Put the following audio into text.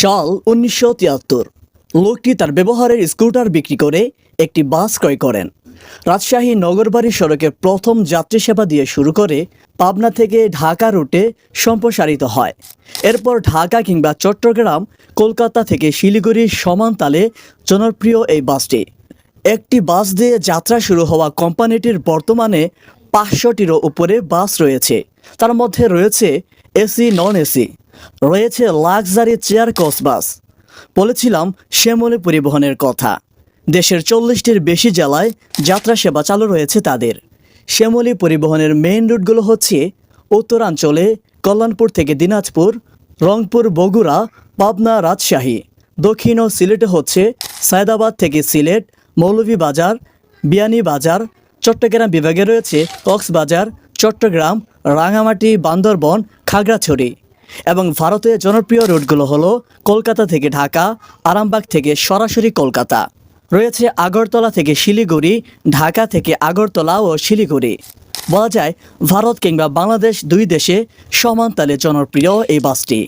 সাল উনিশশো তিয়াত্তর। লোকটি তার ব্যবহারের স্কুটার বিক্রি করে একটি বাস ক্রয় করেন। রাজশাহী নগরবাড়ি সড়কের প্রথম যাত্রী সেবা দিয়ে শুরু করে পাবনা থেকে ঢাকা রুটে সম্প্রসারিত হয়। এরপর ঢাকা কিংবা চট্টগ্রাম, কলকাতা থেকে শিলিগুড়ির সমান তালে জনপ্রিয় এই বাসটি। একটি বাস দিয়ে যাত্রা শুরু হওয়া কোম্পানিটির বর্তমানে পাঁচশোটিরও উপরে বাস রয়েছে। তার মধ্যে রয়েছে এসি, নন এসি। রয়েছে লাক্সারি চেয়ার কোচ বাস বলেছিলাম শ্যামলী পরিবহনের কথা। দেশের চল্লিশটির বেশি জেলায় যাত্রা সেবা চালু রয়েছে তাদের। শ্যামলী পরিবহনের মেইন রুটগুলো হচ্ছে উত্তরাঞ্চলে কল্যাণপুর থেকে দিনাজপুর, রংপুর, বগুড়া, পাবনা, রাজশাহী। দক্ষিণ ও সিলেটে হচ্ছে সায়দাবাদ থেকে সিলেট, মৌলভীবাজার, বিয়ানীবাজার, চট্টগ্রাম বিভাগে রয়েছে কক্সবাজার, চট্টগ্রাম, রাঙামাটি, বান্দরবন, খাগড়াছড়ি। এবং ভারতের জনপ্রিয় রুটগুলো হলো কলকাতা থেকে ঢাকা, আরামবাগ থেকে সরাসরি কলকাতা। রয়েছে আগরতলা থেকে শিলিগুড়ি, ঢাকা থেকে আগরতলা ও শিলিগুড়ি। বলা যায়, ভারত কিংবা বাংলাদেশ দুই দেশে সমান তালে জনপ্রিয় এই বাসটি।